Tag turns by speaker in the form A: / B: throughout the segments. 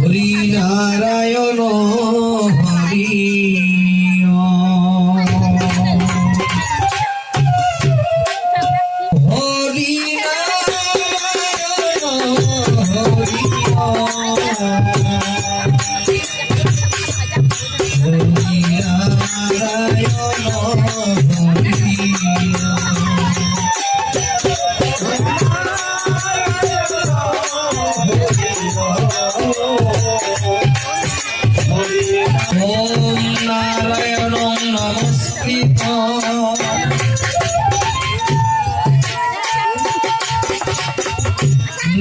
A: হরি নারায়ণ নমস্কৃত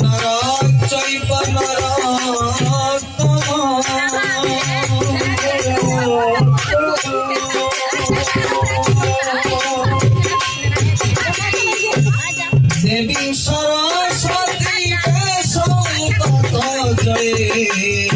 A: নরচৈব দেবী সরস্বতী সংকত জয়ে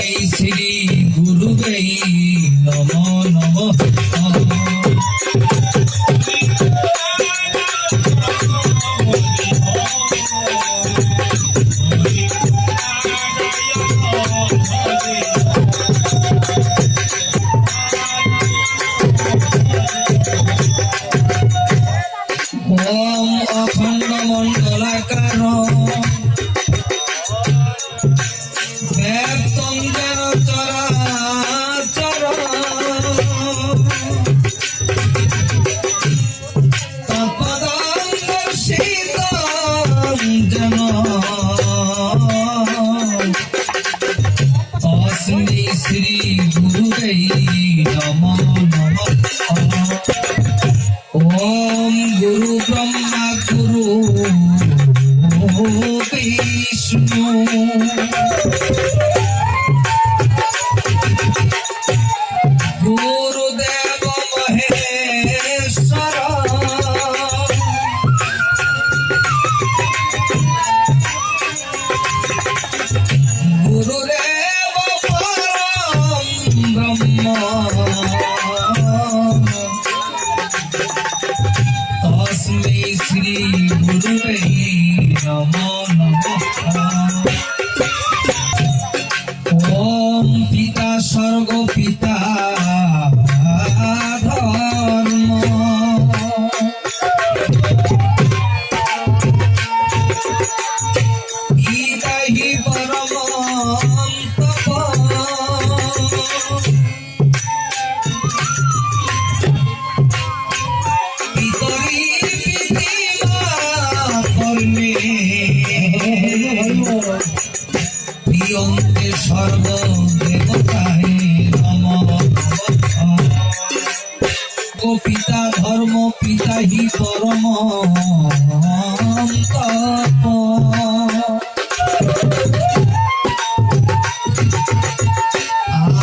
A: ABCD. E Mudei ಮುಂದುವರೆ প্রিয়ন্তে সর্ব দেবতায় নম। ও পিতা পিতা হি পরম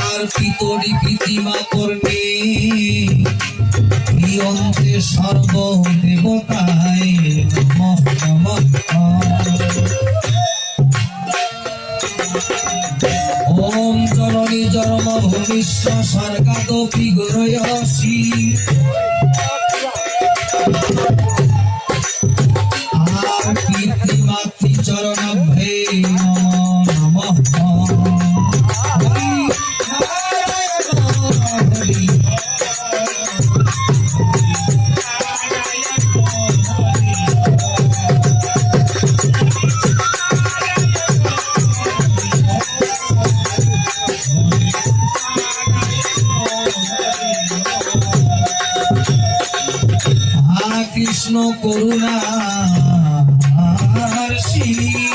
A: আর পিতরি পিতিমা কর্মে অন্তে সর্বদেবতায় নমঃ নমঃ। ওম জননী জন্ম ভূমিষ্ঠ স্বর্গাদপি গুরয়সি আর কীর্তি মাতৃ কৃষ্ণ করুণা সিন্ধু